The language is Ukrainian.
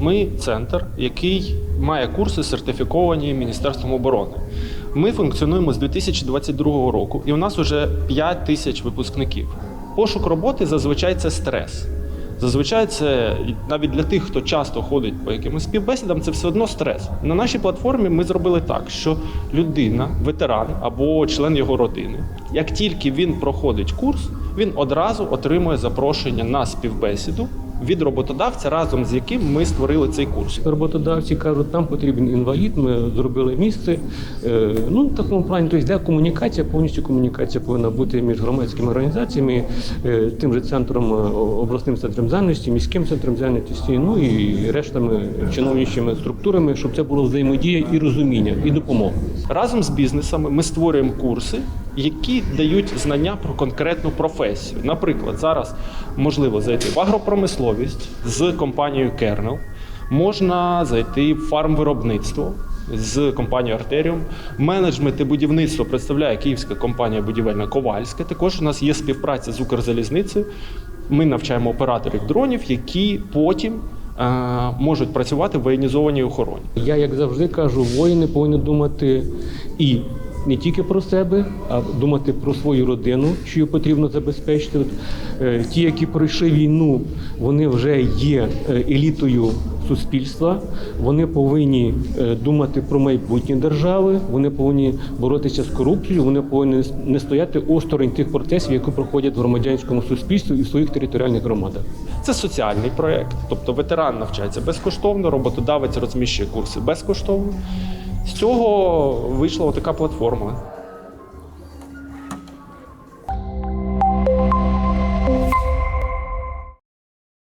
Ми центр, який має курси сертифіковані Міністерством оборони. Ми функціонуємо з 2022 року, і у нас вже 5 тисяч випускників. Пошук роботи зазвичай це стрес. Зазвичай це навіть для тих, хто часто ходить по якимось співбесідам, це все одно стрес. На нашій платформі ми зробили так, що людина, ветеран або член його родини, як тільки він проходить курс, він одразу отримує запрошення на співбесіду від роботодавця, разом з яким ми створили цей курс. Роботодавці кажуть, нам потрібен інвалід, ми зробили місце. Е, Ну, в такому плані, тобто, де комунікація, повністю комунікація повинна бути між громадськими організаціями, е, тим же центром, е, обласним центром зайнятості, міським центром зайнятості, ну і рештами чиновничими структурами, щоб це було взаємодія і розуміння, і допомога. Разом з бізнесами ми створюємо курси, які дають знання про конкретну професію. Наприклад, зараз можливо зайти в агропромисловість з компанією Kernel, можна зайти в фармвиробництво з компанією Артеріум. Менеджмент і будівництво представляє київська компанія будівельна Ковальська. Також у нас є співпраця з Укрзалізницею. Ми навчаємо операторів дронів, які потім можуть працювати в воєнізованій охороні. Я, як завжди кажу, воїни повинні думати і не тільки про себе, а думати про свою родину, що потрібно забезпечити. Е, ті, які пройшли війну, вони вже є е, елітою суспільства. Вони повинні е, думати про майбутнє держави, вони повинні боротися з корупцією, вони повинні не стояти осторонь тих процесів, які проходять в громадянському суспільстві і в своїх територіальних громадах. Це соціальний проєкт, тобто ветеран навчається безкоштовно, роботодавець розміщує курси безкоштовно. З цього вийшла така платформа.